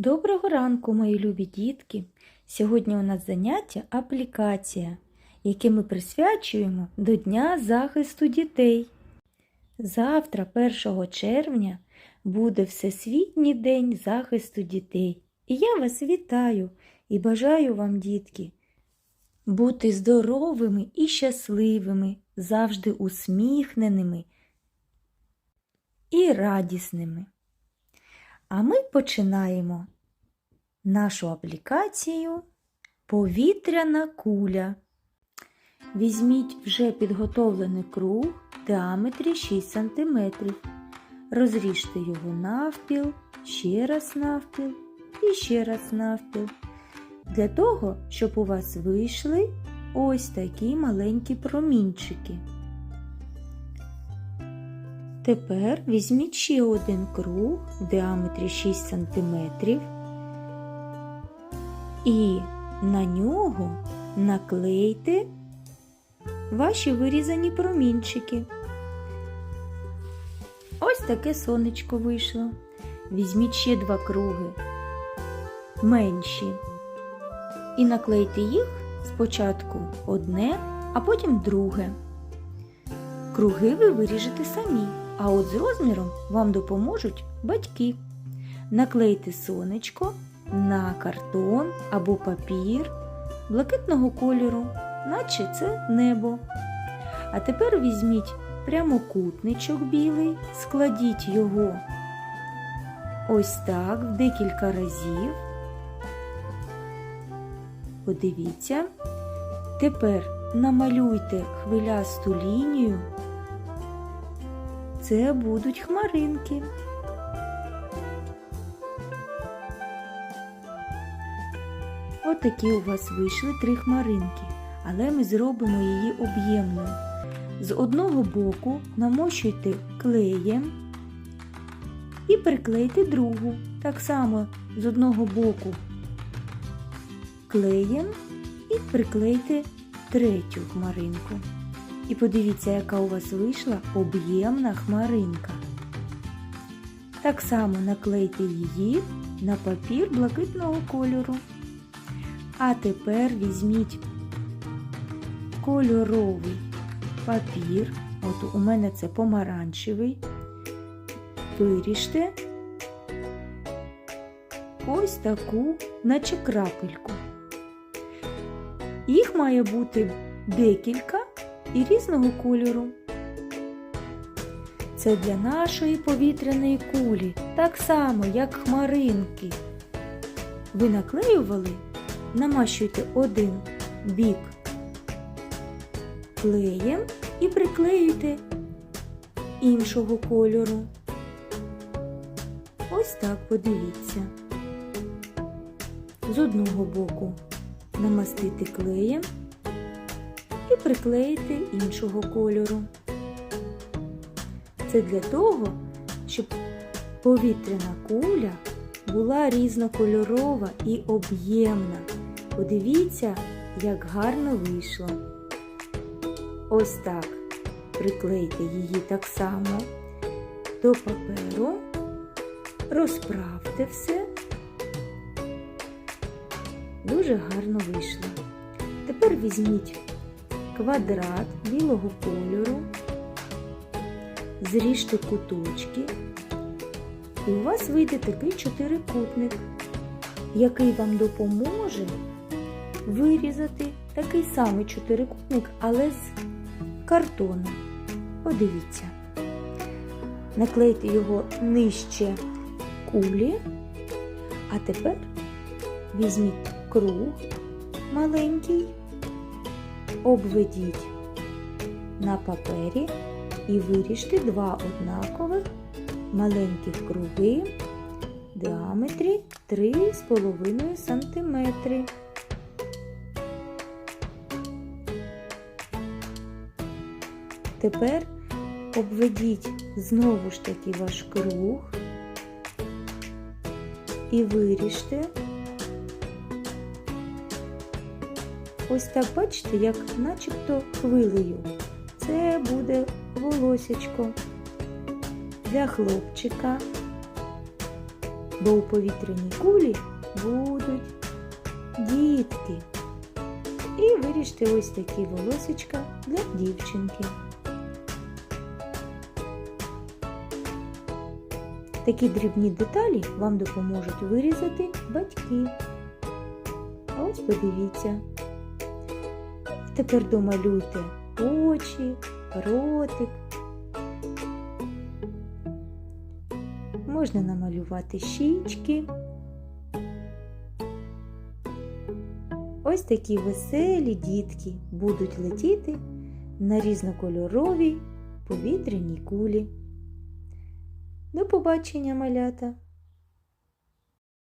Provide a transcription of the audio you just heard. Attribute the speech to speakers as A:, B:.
A: Доброго ранку, мої любі дітки! Сьогодні у нас заняття аплікація, яке ми присвячуємо до Дня захисту дітей. Завтра, 1 червня, буде Всесвітній день захисту дітей. І я вас вітаю і бажаю вам, дітки, бути здоровими і щасливими, завжди усміхненими і радісними. А ми починаємо нашу аплікацію Повітряна куля. Візьміть вже підготовлений круг в діаметрі 6 см. Розріжте його навпіл, ще раз навпіл і ще раз навпіл. Для того, щоб у вас вийшли ось такі маленькі промінчики. Тепер візьміть ще один круг в діаметрі 6 см і на нього наклейте ваші вирізані промінчики. Ось таке сонечко вийшло. Візьміть ще два круги менші і наклейте їх спочатку одне, а потім друге. Круги ви виріжете самі, а от з розміром вам допоможуть батьки. Наклейте сонечко на картон або папір блакитного кольору, наче це небо. А тепер візьміть прямокутничок білий, складіть його ось так в декілька разів. Подивіться. Тепер намалюйте хвилясту лінію. Це будуть хмаринки. Отакі у вас вийшли три хмаринки, але ми зробимо її об'ємною. З одного боку намощуйте клеєм і приклейте другу. Так само з одного боку клеєм і приклейте третю хмаринку. І подивіться, яка у вас вийшла об'ємна хмаринка. Так само наклейте її на папір блакитного кольору. А тепер візьміть кольоровий папір. От у мене це помаранчевий. Виріжте ось таку, наче крапельку. Їх має бути декілька і різного кольору. Це для нашої повітряної кулі, так само, як хмаринки. Ви наклеювали, намащуйте один бік клеєм і приклеюйте іншого кольору. Ось так подивіться. З одного боку намастити клеєм приклеїти іншого кольору. Це для того, щоб повітряна куля була різнокольорова і об'ємна. Подивіться, як гарно вийшло. Ось так приклейте її так само до паперу, розправте все. Дуже гарно вийшло. Тепер візьміть квадрат білого кольору, зріжте куточки, і у вас вийде такий чотирикутник, який вам допоможе вирізати такий самий чотирикутник, але з картону. Подивіться. Наклейте його нижче кулі, а тепер візьміть круг маленький, обведіть на папері і виріжте два однакових маленьких круги в діаметрі 3,5 см. Тепер обведіть знову ж таки ваш круг і виріжте. Ось так бачите, як начебто хвилею. Це буде волосячко для хлопчика. бо у повітряній кулі будуть дітки. І виріжте ось такі волосечка для дівчинки. Такі дрібні деталі вам допоможуть вирізати батьки. А ось подивіться. Тепер домалюйте очі, ротик. Можна намалювати щічки. Ось такі веселі дітки будуть летіти на різнокольоровій повітряній кулі. До побачення, малята!